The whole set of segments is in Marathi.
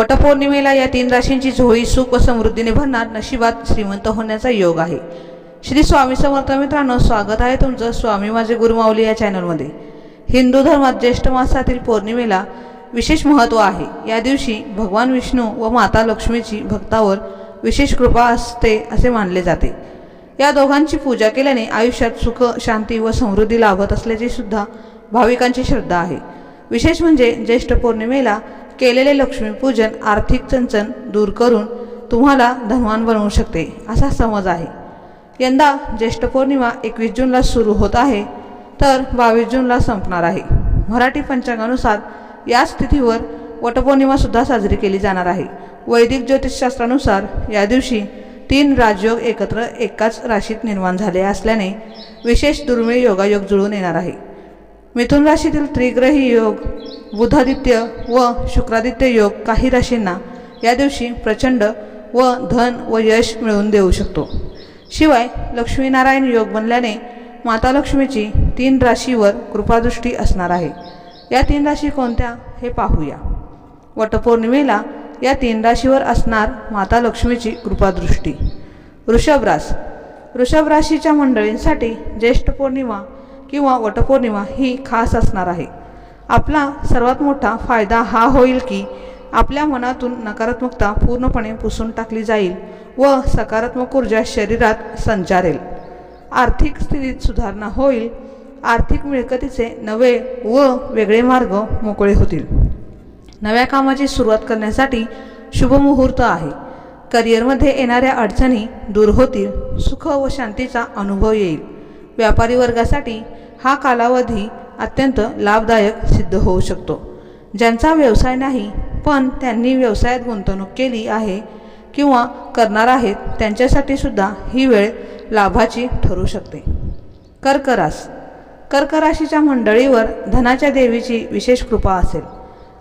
वटपौर्णिमेला या तीन राशींची झोळी सुख व समृद्धीने भरणार नशिबात श्रीमंत होण्याचा योग आहे. श्री स्वामी समर्थ मित्रांनो स्वागत आहे तुमचं. स्वामी माझे गुरुमाऊली या चॅनलमध्ये. हिंदू धर्मात ज्येष्ठ मासातील पौर्णिमेला विशेष महत्त्व आहे. या दिवशी भगवान विष्णू व माता लक्ष्मीची भक्तावर विशेष कृपा असते असे मानले जाते. या दोघांची पूजा केल्याने आयुष्यात सुख शांती व समृद्धी लाभत असल्याची सुद्धा भाविकांची श्रद्धा आहे. विशेष म्हणजे ज्येष्ठ पौर्णिमेला केलेले लक्ष्मीपूजन आर्थिक चंचन दूर करून तुम्हाला धनवान बनवू शकते असा समज आहे. यंदा ज्येष्ठ पौर्णिमा एकवीस जूनला सुरू होत आहे तर बावीस जूनला संपणार आहे. मराठी पंचांगानुसार या स्थितीवर वटपौर्णिमासुद्धा साजरी केली जाणार आहे. वैदिक ज्योतिषशास्त्रानुसार या दिवशी तीन राजयोग एकत्र एकाच राशीत निर्माण झाले असल्याने विशेष दुर्मिळ योगायोग जुळून येणार आहे. मिथुन राशीतील त्रिग्रही योग बुधादित्य व शुक्रादित्य योग काही राशींना या दिवशी प्रचंड व धन व यश मिळवून देऊ शकतो. शिवाय लक्ष्मीनारायण योग बनल्याने माता लक्ष्मीची तीन राशीवर कृपादृष्टी असणार आहे. या तीन राशी कोणत्या हे पाहूया. वटपौर्णिमेला या तीन राशीवर असणार माता लक्ष्मीची कृपादृष्टी. वृषभ रास वृषभ राशीच्या मंडळींसाठी ज्येष्ठ पौर्णिमा किंवा वटपौर्णिमा ही खास असणार आहे. आपला सर्वात मोठा फायदा हा होईल की आपल्या मनातून नकारात्मकता पूर्णपणे पुसून टाकली जाईल व सकारात्मक ऊर्जा शरीरात संचारेल. आर्थिक स्थितीत सुधारणा होईल आर्थिक मिळकतीचे नवे व वेगळे मार्ग मोकळे होतील. नव्या कामाची सुरुवात करण्यासाठी शुभमुहूर्त आहे. करिअरमध्ये येणाऱ्या अडचणी दूर होतील सुख व शांतीचा अनुभव येईल. व्यापारी वर्गासाठी हा कालावधी अत्यंत लाभदायक सिद्ध होऊ शकतो. ज्यांचा व्यवसाय नाही पण त्यांनी व्यवसायात गुंतवणूक केली आहे किंवा करणार आहेत त्यांच्यासाठी सुद्धा ही वेळ लाभाची ठरू शकते. कर्करास. कर्कराशीच्या मंडळीवर धनाच्या देवीची विशेष कृपा असेल.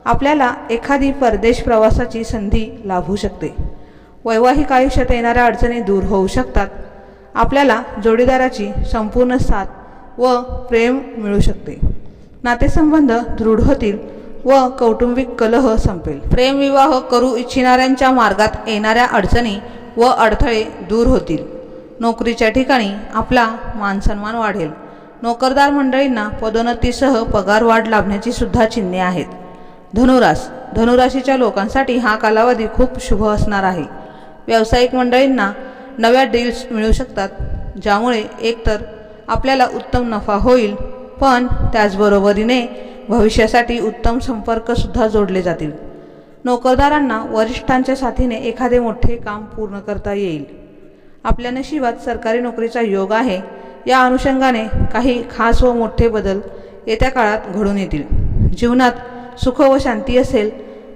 आपल्याला एखादी परदेश प्रवासाची संधी लाभू शकते. वैवाहिक आयुष्यात येणाऱ्या अडचणी दूर होऊ शकतात आपल्याला जोडीदाराची संपूर्ण साथ व प्रेम मिळू शकते. नातेसंबंध दृढ होतील व कौटुंबिक कलह संपेल. प्रेमविवाह करू इच्छिणाऱ्यांच्या मार्गात येणाऱ्या अडचणी व अडथळे दूर होतील. नोकरीच्या ठिकाणी आपला मानसन्मान वाढेल. नोकरदार मंडळींना पदोन्नतीसह पगार वाढ लाभण्याची सुद्धा चिन्हे आहेत. धनुरास धनुराशीच्या लोकांसाठी हा कालावधी खूप शुभ असणार आहे. व्यावसायिक मंडळींना नव्या डील्स मिळू शकतात ज्यामुळे एकतर आपल्याला उत्तम नफा होईल पण त्याचबरोबरीने भविष्यासाठी उत्तम संपर्कसुद्धा जोडले जातील. नोकरदारांना वरिष्ठांच्या साथीने एखादे मोठे काम पूर्ण करता येईल. आपल्या नशिबात सरकारी नोकरीचा योग आहे या अनुषंगाने काही खास व मोठे बदल येत्या काळात घडून येतील. जीवनात सुख व शांती असेल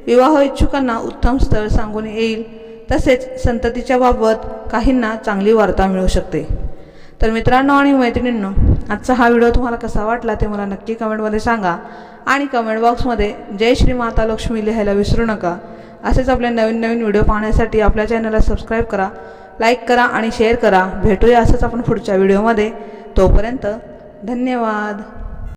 विवाह इच्छुकांना उत्तम स्थळ सांगून येईल तसेच संततीच्या बाबत काहींना चांगली वार्ता मिळू शकते. तर मित्रांनो आणि मैत्रिणींनो आजचा हा व्हिडिओ तुम्हाला कसा वाटला ते मला नक्की कमेंटमध्ये सांगा आणि कमेंट बॉक्समध्ये जय श्री माता लक्ष्मी लिहायला विसरू नका. असेच आपले नवीन नवीन व्हिडिओ पाहण्यासाठी आपल्या चॅनलला सबस्क्राईब करा लाईक करा आणि शेअर करा. भेटूया असंच आपण पुढच्या व्हिडिओमध्ये. तोपर्यंत धन्यवाद.